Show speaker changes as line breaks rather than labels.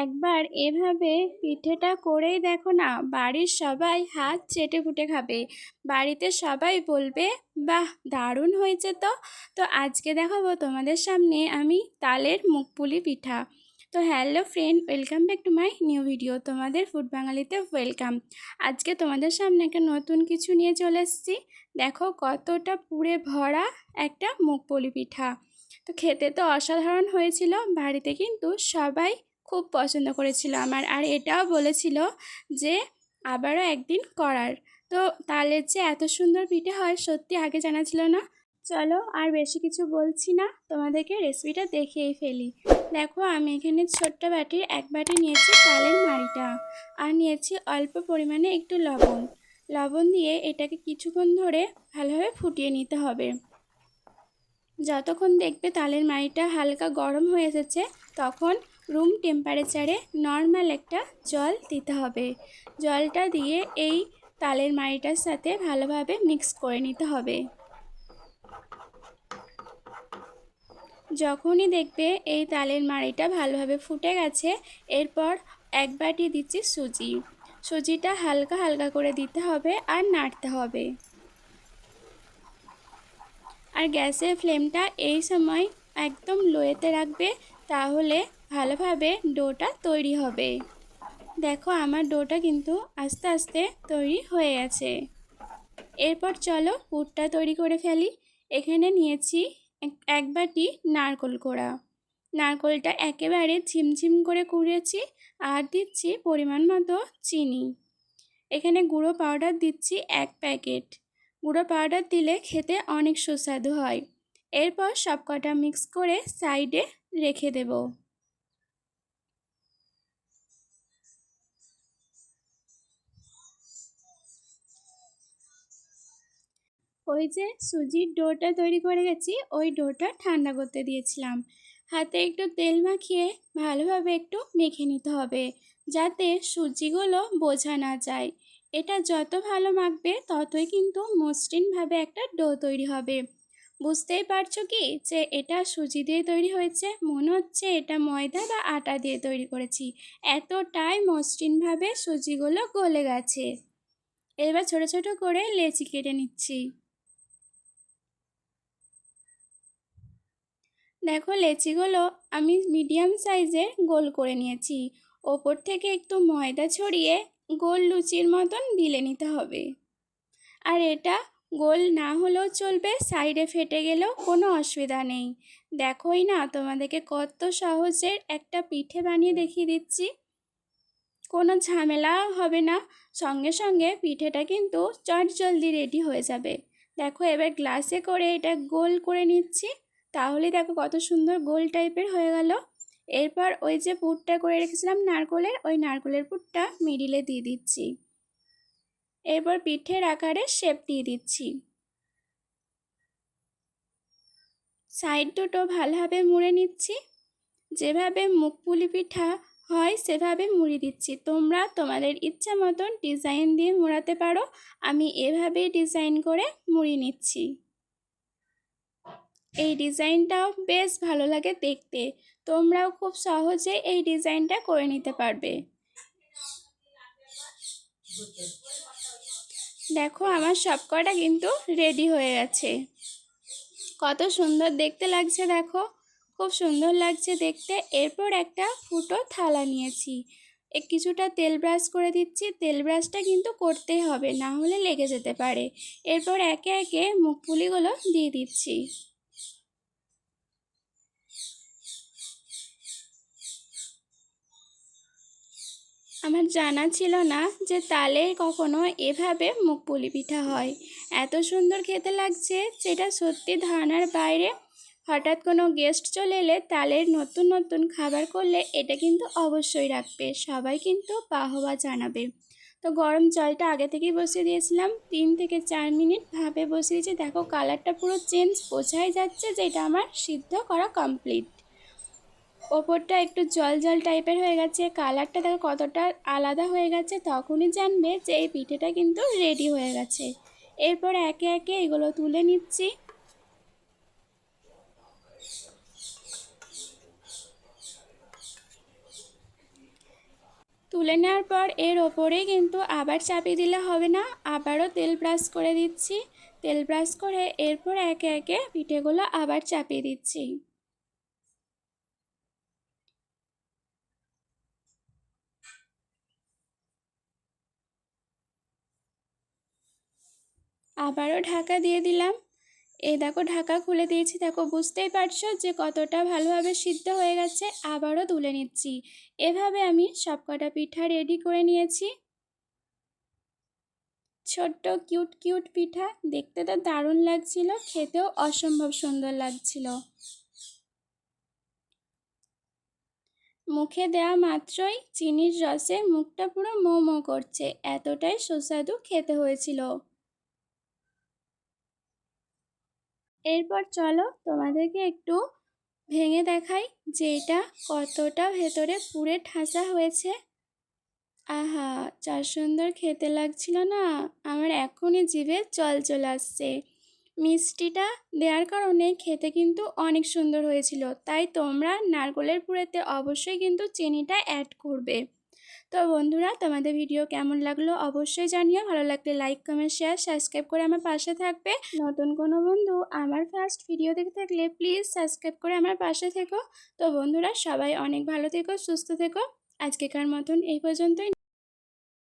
একবার এভাবে পিঠেটা করেই দেখো না, বাড়ির সবাই হাত চেটে ফুটে খাবে। বাড়িতে সবাই বলবে, বাহ, দারুণ হয়েছে তো। তো আজকে দেখাবো তোমাদের সামনে আমি তালের মুখপুলি পিঠা। তো hello friend, welcome back to my new video. তোমাদের ফুড বাঙালিতে ওয়েলকাম। আজকে তোমাদের সামনে একটা নতুন কিছু নিয়ে চলে এসেছি। দেখো কতটা পুরে ভরা একটা মুখপুলি পিঠা। তো খেতে তো অসাধারণ হয়েছিল, বাড়িতে কিন্তু সবাই খুব পছন্দ করেছিল আমার। আর এটাও বলেছিল যে, আবারও একদিন করার। তো তালের যে এত সুন্দর পিঠে হয়, সত্যি আগে জানা ছিল না। চলো আর বেশি কিছু বলছি না, তোমাদেরকে রেসিপিটা দেখিয়েই ফেলি। দেখো, আমি এখানে ছোট্ট বাটির এক বাটি নিয়েছি তালের মাড়িটা আর নিয়েছি অল্প পরিমাণে একটু লবণ। লবণ দিয়ে এটাকে কিছুক্ষণ ধরে ভালোভাবে ফুটিয়ে নিতে হবে। যতক্ষণ দেখবে তালের মাড়িটা হালকা গরম হয়ে এসেছে, তখন রুম টেম্পারেচারে নর্মাল একটা জল দিতে হবে। জলটা দিয়ে এই তালের মাড়িটার সাথে ভালোভাবে মিক্স করে নিতে হবে। যখনই দেখবে এই তালের মাড়িটা ভালোভাবে ফুটে গেছে, এরপর এক বাটি দিচ্ছি সুজি। সুজিটা হালকা হালকা করে দিতে হবে আর নাড়তে হবে। আর গ্যাসের ফ্লেমটা এই সময় একদম লোয়েতে রাখবে, তাহলে ভালোভাবে ডোটা তৈরি হবে। দেখো আমার ডোটা কিন্তু আস্তে আস্তে তৈরি হয়ে গেছে। এরপর চলো পুরটা তৈরি করে ফেলি। এখানে নিয়েছি এক বাটি নারকোল কোড়া। নারকোলটা একেবারে ঝিমঝিম করে কুড়িয়েছি আর দিচ্ছি পরিমাণ মতো চিনি। এখানে গুঁড়ো পাউডার দিচ্ছি এক প্যাকেট। গুঁড়ো পাউডার দিলে খেতে অনেক সুস্বাদু হয়। এরপর সব কটা মিক্স করে সাইডে রেখে দেব। ওই যে সুজির ডোটা তৈরি করে গেছি, ওই ডোটা ঠান্ডা করতে দিয়েছিলাম। হাতে একটু তেল মাখিয়ে ভালোভাবে একটু মেখে নিতে হবে, যাতে সুজিগুলো বোঝা না যায়। এটা যত ভালো মাখবে, ততই কিন্তু মসৃণভাবে একটা ডো তৈরি হবে। বুঝতেই পারছ কি যে এটা সুজি দিয়ে তৈরি হয়েছে? মনে হচ্ছে এটা ময়দা বা আটা দিয়ে তৈরি করেছি। এতটাই মসৃণভাবে সুজিগুলো গলে গেছে। এবার ছোট ছোট করে লেচি কেটে নিচ্ছি। দেখো লেচিগুলো আমি মিডিয়াম সাইজে গোল করে নিয়েছি। ওপর থেকে একটু ময়দা ছড়িয়ে গোল লুচির মতন দিলে নিতে হবে। আর এটা গোল না হলেও চলবে, সাইডে ফেটে গেলেও কোনো অসুবিধা নেই। দেখোই না, তোমাদেরকে কত সহজের একটা পিঠে বানিয়ে দেখিয়ে দিচ্ছি। কোনো ঝামেলা হবে না, সঙ্গে সঙ্গে পিঠেটা কিন্তু চট জলদি রেডি হয়ে যাবে। দেখো এবার গ্লাসে করে এটা গোল করে নিচ্ছি। তাহলে দেখো কত সুন্দর গোল টাইপের হয়ে গেল। এরপর ওই যে পুরটা করে রেখেছিলাম নারকলের, ওই নারকলের পুরটা মিডিলে দিয়ে দিচ্ছি। এরপর পিঠের আকারে শেপ দিয়ে দিচ্ছি। সাইড দুটো ভালোভাবে মুড়ে নিচ্ছি। যেভাবে মুখপুলি পিঠা হয় সেভাবে মুড়ি দিচ্ছি। তোমরা তোমাদের ইচ্ছা মতন ডিজাইন দিয়ে মোড়াতে পারো। আমি এভাবেই ডিজাইন করে মুড়ি নিচ্ছি। এই ডিজাইনটাও বেশ ভালো লাগে দেখতে। তোমরাও খুব সহজে এই ডিজাইনটা করে নিতে পারবে। দেখো, আমার সব কটা কিন্তু রেডি হয়ে গেছে। কত সুন্দর দেখতে লাগছে, দেখো। খুব সুন্দর লাগছে দেখতে। এরপর একটা ফুটো থালা নিয়েছি। কিছুটা তেল ব্রাশ করে দিচ্ছি। তেল ব্রাশটা কিন্তু করতেই হবে, না হলে লেগে যেতে পারে। এরপর একে একে মুখপুলিগুলো দিয়ে দিচ্ছি। আমার জানা ছিল না যে তালে কখনো এভাবে মুখপুলি পিঠা হয়। এত সুন্দর খেতে লাগছে যেটা সত্যি ধারণার বাইরে। হঠাৎ কোনো গেস্ট চলে এলে তালের নতুন নতুন খাবার করলে এটা কিন্তু অবশ্যই রাখবে। সবাই কিন্তু বাহবা জানাবে। তো গরম জলটা আগে থেকেই বসিয়ে দিয়েছিলাম। তিন থেকে চার মিনিট ভাবে বসিয়েছি। দেখো কালারটা পুরো চেঞ্জ বোঝাই যাচ্ছে যে এটা আমার সিদ্ধ করা কমপ্লিট ওপরটা একটু জল জল টাইপের হয়ে গেছে, কালারটা দেখো কতটা আলাদা হয়ে গেছে, তখনই জানবে যে এই পিঠেটা কিন্তু রেডি হয়ে গেছে। এরপর একে একে এগুলো তুলে নিচ্ছি। তুলে নেওয়ার পর এর ওপরেই কিন্তু আবার চাপিয়ে দিলে হবে না, আবারও তেল ব্রাশ করে দিচ্ছি। তেল ব্রাশ করে এরপর একে একে পিঠেগুলো আবার চাপিয়ে দিচ্ছি। আবারও ঢাকা দিয়ে দিলাম। এই দেখো ঢাকা খুলে দিয়েছি। দেখো বুঝতেই পারছ যে কতটা ভালোভাবে সিদ্ধ হয়ে গেছে। আবারও তুলে নিচ্ছি। এভাবে আমি সবকটা পিঠা রেডি করে নিয়েছি। ছোট্ট কিউট কিউট পিঠা। দেখতে তো দারুণ লাগছিল। খেতেও অসম্ভব সুন্দর লাগছিল। মুখে দেওয়া মাত্রই চিনির রসে মুখটা পুরো মো মো করছে। এতটাই সুস্বাদু খেতে হয়েছিল। এরপর চলো তোমাদেরকে একটু ভেঙে দেখাই যে এটা কতটা ভেতরে পুরে ঠাসা হয়েছে। আহা যা সুন্দর খেতে লাগছিল না? আমার এখনই জিভে জল চলে আসছে। মিষ্টিটা দেওয়ার কারণে খেতে কিন্তু অনেক সুন্দর হয়েছিল, তাই তোমরা নারকলের পুরেতে অবশ্যই কিন্তু চিনিটা অ্যাড করবে। তো বন্ধুরা, তোমাদের ভিডিও কেমন লাগল অবশ্যই জানিও। ভালো লাগলে লাইক কমেন্ট শেয়ার সাবস্ক্রাইব করে আমার পাশে থাকবে। নতুন কোনো বন্ধু আমার ফার্স্ট ভিডিও দেখে থাকলে প্লিজ সাবস্ক্রাইব করে আমার পাশে থেকো। তো বন্ধুরা, সবাই অনেক ভালো থেকো, সুস্থ থেকো। আজকেকার মতন এই পর্যন্তই।